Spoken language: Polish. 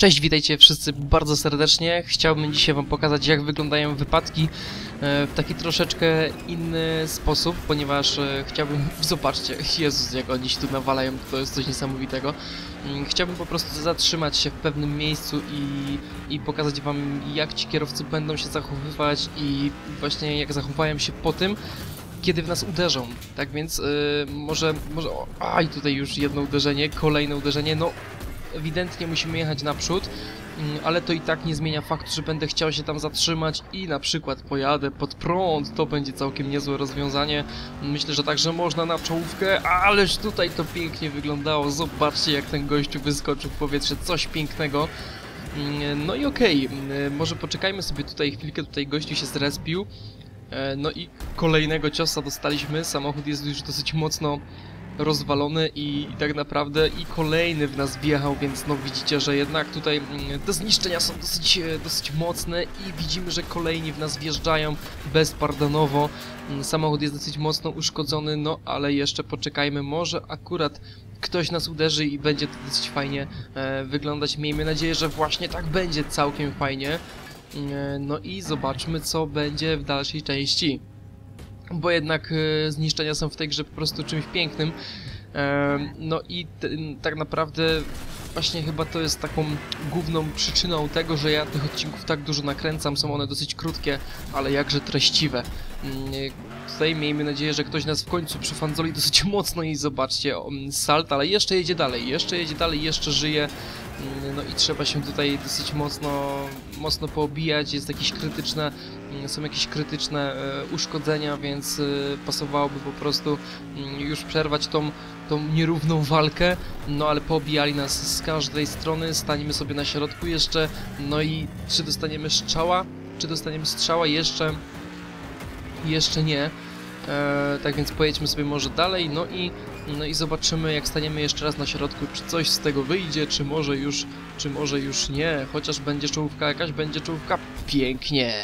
Cześć, witajcie wszyscy bardzo serdecznie. Chciałbym dzisiaj wam pokazać jak wyglądają wypadki e, w taki troszeczkę inny sposób, ponieważ e, chciałbym... Zobaczcie, Jezus jak oni się tu nawalają, to jest coś niesamowitego. Mm, Chciałbym po prostu zatrzymać się w pewnym miejscu i, i pokazać wam jak ci kierowcy będą się zachowywać i właśnie jak zachowają się po tym, kiedy w nas uderzą. Tak więc e, może... może o, a i tutaj już jedno uderzenie, kolejne uderzenie, no ewidentnie musimy jechać naprzód, mm, ale to i tak nie zmienia faktu, że będę chciał się tam zatrzymać i na przykład pojadę pod prąd, to będzie całkiem niezłe rozwiązanie. Myślę, że także można na czołówkę, ależ tutaj to pięknie wyglądało, zobaczcie jak ten gościu wyskoczył w powietrze, coś pięknego. Mm, No i okej, mm, może poczekajmy sobie tutaj chwilkę, tutaj gościu się zrespił. E, No i kolejnego ciosa dostaliśmy, samochód jest już dosyć mocno rozwalony i, tak naprawdę i kolejny w nas wjechał, więc no widzicie, że jednak tutaj mm, te zniszczenia są dosyć, e, dosyć mocne i widzimy, że kolejni w nas wjeżdżają bezpardonowo. Mm, Samochód jest dosyć mocno uszkodzony, no ale jeszcze poczekajmy, może akurat ktoś nas uderzy i będzie to dosyć fajnie e, wyglądać. Miejmy nadzieję, że właśnie tak będzie całkiem fajnie. E, no i zobaczmy, co będzie w dalszej części bo jednak e, zniszczenia są w tej grze po prostu czymś pięknym. E, no i tak naprawdę właśnie chyba to jest taką główną przyczyną tego, że ja tych odcinków tak dużo nakręcam. Są one dosyć krótkie, ale jakże treściwe. Mm, e, Tutaj miejmy nadzieję, że ktoś nas w końcu przyfandzoli dosyć mocno i zobaczcie, mm, salt, ale jeszcze jedzie dalej, jeszcze jedzie dalej, jeszcze żyje. Mm, No i trzeba się tutaj dosyć mocno, mocno poobijać, jest jakieś krytyczne, mm, są jakieś krytyczne e, uszkodzenia, więc e, pasowałoby po prostu mm, już przerwać tą, tą nierówną walkę, no ale poobijali nas z każdej strony, staniemy sobie na środku jeszcze, no i czy dostaniemy strzała, czy dostaniemy strzała jeszcze, jeszcze nie. E, tak więc pojedźmy sobie może dalej, no i, no i zobaczymy jak staniemy jeszcze raz na środku, czy coś z tego wyjdzie, czy może już, czy może już nie, chociaż będzie czołówka jakaś, będzie czołówka pięknie.